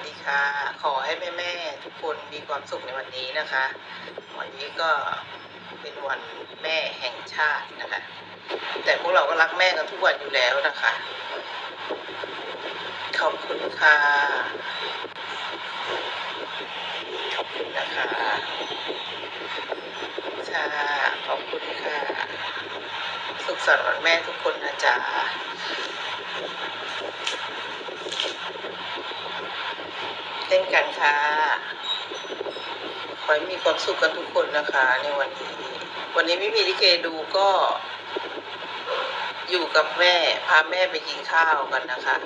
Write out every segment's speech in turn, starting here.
สดีค่ะ ขอให้แม่ๆทุกคนมีความสุขในวันนี้นะคะ วันนี้ก็เป็นวันแม่แห่งชาตินะคะ แต่พวกเราก็รักแม่กันทุกวันอยู่แล้วนะคะ ขอบคุณค่ะ ขอบคุณนะคะค่ะขอบคุณค่ะ สุขสันต์วันแม่ทุกคนนะจ๊ะ เล่นกันค่ะ ขอให้มีความสุขกันทุกคนนะคะ ในวันนี้ วันนี้ไม่มีลิเกดูก็ อยู่กับแม่ พาแม่ไปกินข้าวกันนะคะ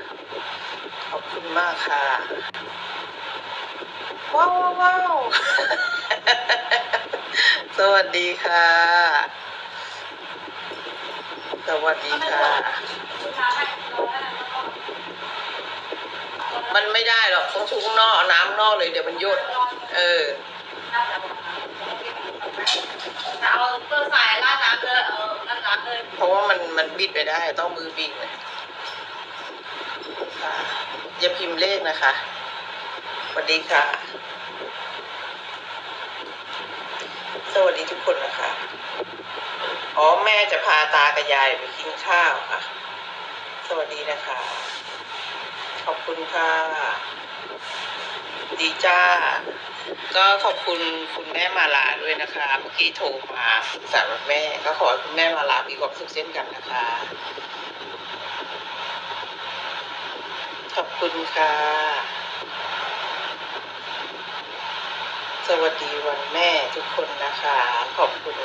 ขอบคุณมากค่ะ ว้าวว้าวสวัสดีค่ะ สวัสดีค่ะ มันไม่ได้หรอกต้องทุกข้างนอกเอาน้ำข้างนอกเลยเดี๋ยวมันหยดเออเอาตัวสายลาดน้ำเลยเออลาดน้ำเลยเพราะว่ามันมันบิดไปได้ต้องมือบิดนะค่ะอย่าพิมพ์เลขนะคะสวัสดีค่ะ สวัสดีทุกคนนะคะ อ๋อแม่จะพาตากับยายไปกินข้าวค่ะ สวัสดีนะคะ ขอบคุณค่ะ ดีจ้า ก็ขอบคุณคุณแม่มาลาด้วยนะคะ เมื่อกี้โทรมาปรึกษากับแม่ ก็ขอให้คุณแม่มาลามีความสุขเช่นกันนะคะ ขอบคุณค่ะ สวัสดีวันแม่ทุกคนนะคะ ขอบคุณ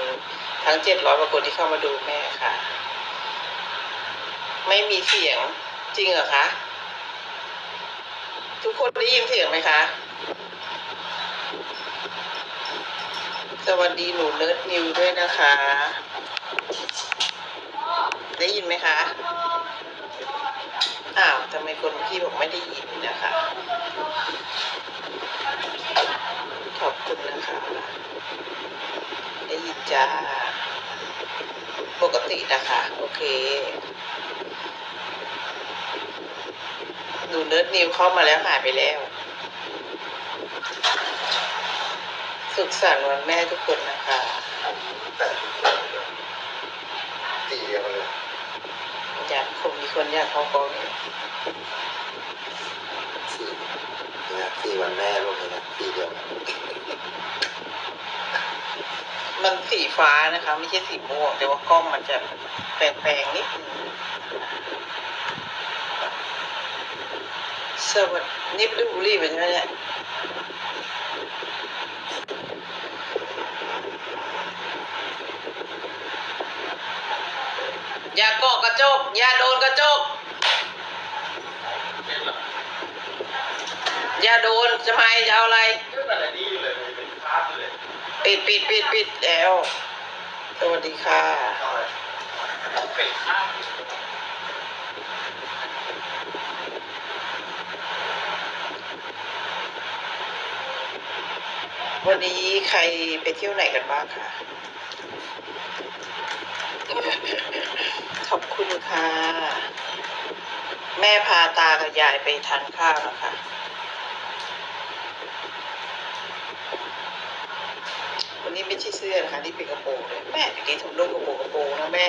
ทั้งเจ็ดร้อยกว่าคนที่เข้ามาดูแม่ค่ะ ไม่มีเสียงจริงเหรอคะ ทุกคนได้ยินเสียงไหมคะ สวัสดีหนูเนิร์ดนิวด้วยนะคะ ได้ยินไหมคะ อ้าวทำไมคนพี่บอกไม่ได้ยินนะคะ ขอบคุณนะคะ ได้ยินจ้า ปกตินะคะ โอเค หนูเนิร์ดนิวเข้ามาแล้วหายไปแล้ว สุขสันต์วันแม่ทุกคนนะคะตีเดียวเลยอยากคงมีคนอยากเข้ากองอยู่สี่เนี่ยสี่วันแม่ลูกเนี่ยตีเดียวกันมันสีฟ้านะคะ ไม่ใช่สีม่วงแต่ว่ากล้องมันจะแปลงๆนิดนึง สวัสดีนี่ดูบุรีเป็นไหมเนี่ยอย่าเกาะกระจก อย่าโดนกระจก อย่าโดนจะไมจะเอาอะไรเรื่องอะไรปิดปิดปิดปิดแล้ว สวัสดีค่ะ เป็นคราบ วันนี้ใครไปเที่ยวไหนกันบ้างคะขอบคุณค่ะ แม่พาตากับยายไปทานข้าวนะคะวันนี้ไม่ใช่เสื้อนะคะนี่เป็นกระโปรงเลยแม่เดี๋ยวนี้ทำนุ่งกระโปรงกระโปรงนะแม่